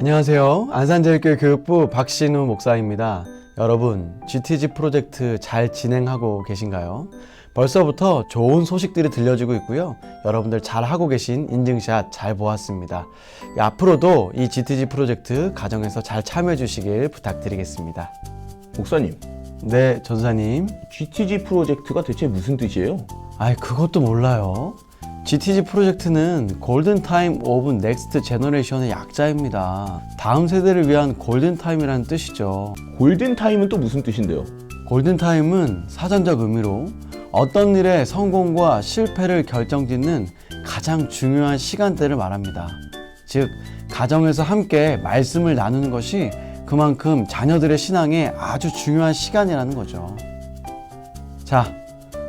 안녕하세요. 안산제일교회 교육부 박신우 목사입니다. 여러분, GTG 프로젝트 잘 진행하고 계신가요? 벌써부터 좋은 소식들이 들려지고 있고요. 여러분들 잘 하고 계신 인증샷 잘 보았습니다. 예, 앞으로도 이 GTG 프로젝트 가정에서 잘 참여해 주시길 부탁드리겠습니다. 목사님, 네, 전사님. GTG 프로젝트가 대체 무슨 뜻이에요? 아이, 그것도 몰라요. GTG 프로젝트는 골든 타임 오브 넥스트 제너레이션의 약자입니다. 다음 세대를 위한 골든 타임이라는 뜻이죠. 골든 타임은 또 무슨 뜻인데요? 골든타임은 사전적 의미로 어떤 일의 성공과 실패를 결정짓는 가장 중요한 시간대를 말합니다. 즉, 가정에서 함께 말씀을 나누는 것이 그만큼 자녀들의 신앙에 아주 중요한 시간이라는 거죠. 자,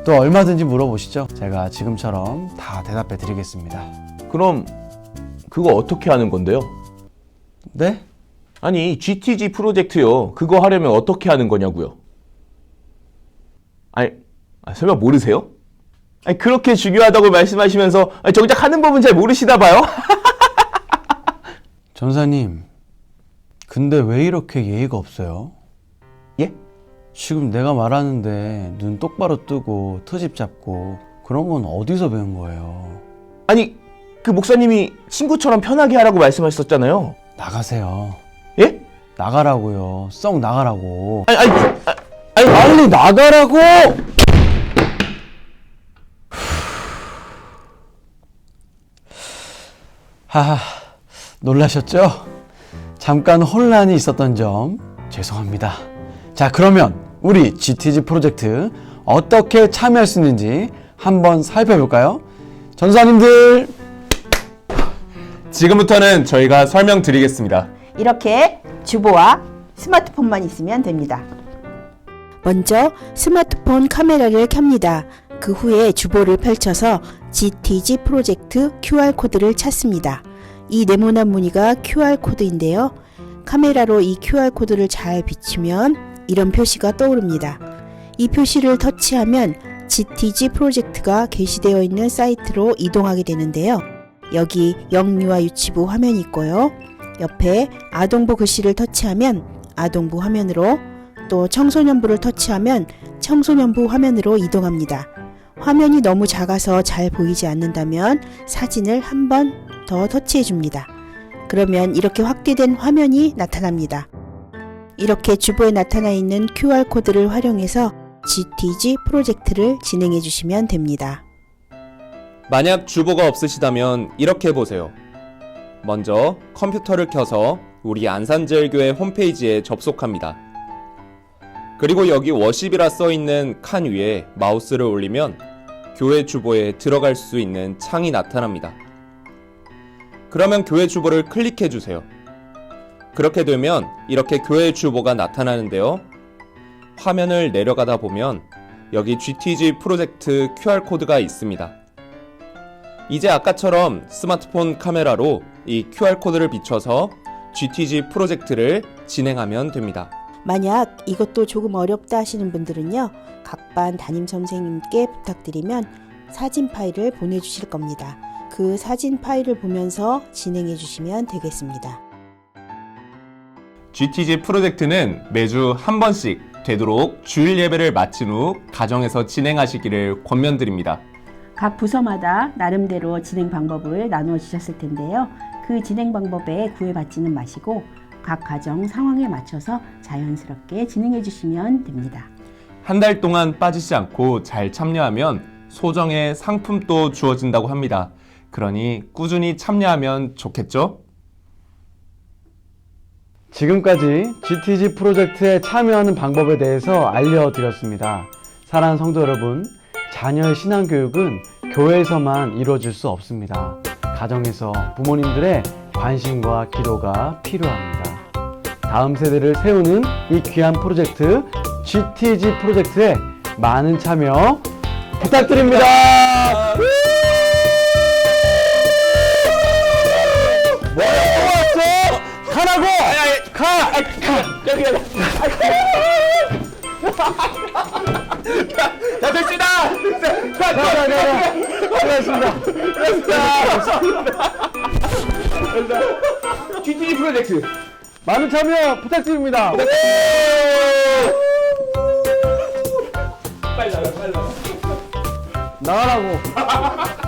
또 얼마든지 물어보시죠. 제가 지금처럼 다 대답해 드리겠습니다. 그럼 그거 어떻게 하는 건데요? 네? 아니, GTG 프로젝트요. 그거 하려면 어떻게 하는 거냐고요? 아니, 아, 설마 모르세요? 아니, 그렇게 중요하다고 말씀하시면서 아니, 정작 하는 법은 잘 모르시나 봐요? 전사님, 근데 왜 이렇게 예의가 없어요? 예? 지금 내가 말하는데 눈 똑바로 뜨고 트집 잡고 그런 건 어디서 배운 거예요? 아니, 그 목사님이 친구처럼 편하게 하라고 말씀하셨잖아요. 나가세요. 예? 나가라고요. 썩 나가라고. 아니, 아니, 아, 아니, 빨리 나가라고! 하하, 놀라셨죠? 잠깐 혼란이 있었던 점 죄송합니다. 자, 그러면 우리 GTG 프로젝트 어떻게 참여할 수 있는지 한번 살펴볼까요? 전사님들, 지금부터는 저희가 설명드리겠습니다. 이렇게 주보와 스마트폰만 있으면 됩니다. 먼저 스마트폰 카메라를 켭니다. 그 후에 주보를 펼쳐서 GTG 프로젝트 QR코드를 찾습니다. 이 네모난 무늬가 QR코드인데요. 카메라로 이 QR코드를 잘 비추면 이런 표시가 떠오릅니다. 이 표시를 터치하면 GTG 프로젝트가 게시되어 있는 사이트로 이동하게 되는데요. 여기 영유아 유치부 화면이 있고요. 옆에 아동부 글씨를 터치하면 아동부 화면으로 또 청소년부를 터치하면 청소년부 화면으로 이동합니다. 화면이 너무 작아서 잘 보이지 않는다면 사진을 한 번 더 터치해 줍니다. 그러면 이렇게 확대된 화면이 나타납니다. 이렇게 주보에 나타나 있는 QR코드를 활용해서 GTG 프로젝트를 진행해 주시면 됩니다. 만약 주보가 없으시다면 이렇게 해보세요. 먼저 컴퓨터를 켜서 우리 안산제일교회 홈페이지에 접속합니다. 그리고 여기 워십이라 써 있는 칸 위에 마우스를 올리면 교회 주보에 들어갈 수 있는 창이 나타납니다. 그러면 교회 주보를 클릭해 주세요. 그렇게 되면 이렇게 교회 주보가 나타나는데요. 화면을 내려가다 보면 여기 GTG 프로젝트 QR코드가 있습니다. 이제 아까처럼 스마트폰 카메라로 이 QR코드를 비춰서 GTG 프로젝트를 진행하면 됩니다. 만약 이것도 조금 어렵다 하시는 분들은요, 각반 담임 선생님께 부탁드리면 사진 파일을 보내주실 겁니다. 그 사진 파일을 보면서 진행해 주시면 되겠습니다. GTG 프로젝트는 매주 한 번씩 되도록 주일 예배를 마친 후 가정에서 진행하시기를 권면드립니다. 각 부서마다 나름대로 진행 방법을 나누어 주셨을 텐데요. 그 진행 방법에 구애받지는 마시고 각 가정 상황에 맞춰서 자연스럽게 진행해 주시면 됩니다. 한 달 동안 빠지지 않고 잘 참여하면 소정의 상품도 주어진다고 합니다. 그러니 꾸준히 참여하면 좋겠죠? 지금까지 GTG 프로젝트에 참여하는 방법에 대해서 알려드렸습니다. 사랑하는 성도 여러분, 자녀의 신앙교육은 교회에서만 이루어질 수 없습니다. 가정에서 부모님들의 관심과 기도가 필요합니다. 다음 세대를 세우는 이 귀한 프로젝트 GTG 프로젝트에 많은 참여 부탁드립니다. 가라고! 가! 야, 됐습니다! 가! 가! 가! 가! GT 프로젝트. 많은 참여 부탁드립니다. 빨리 나가, 빨리 나가. 나가라고.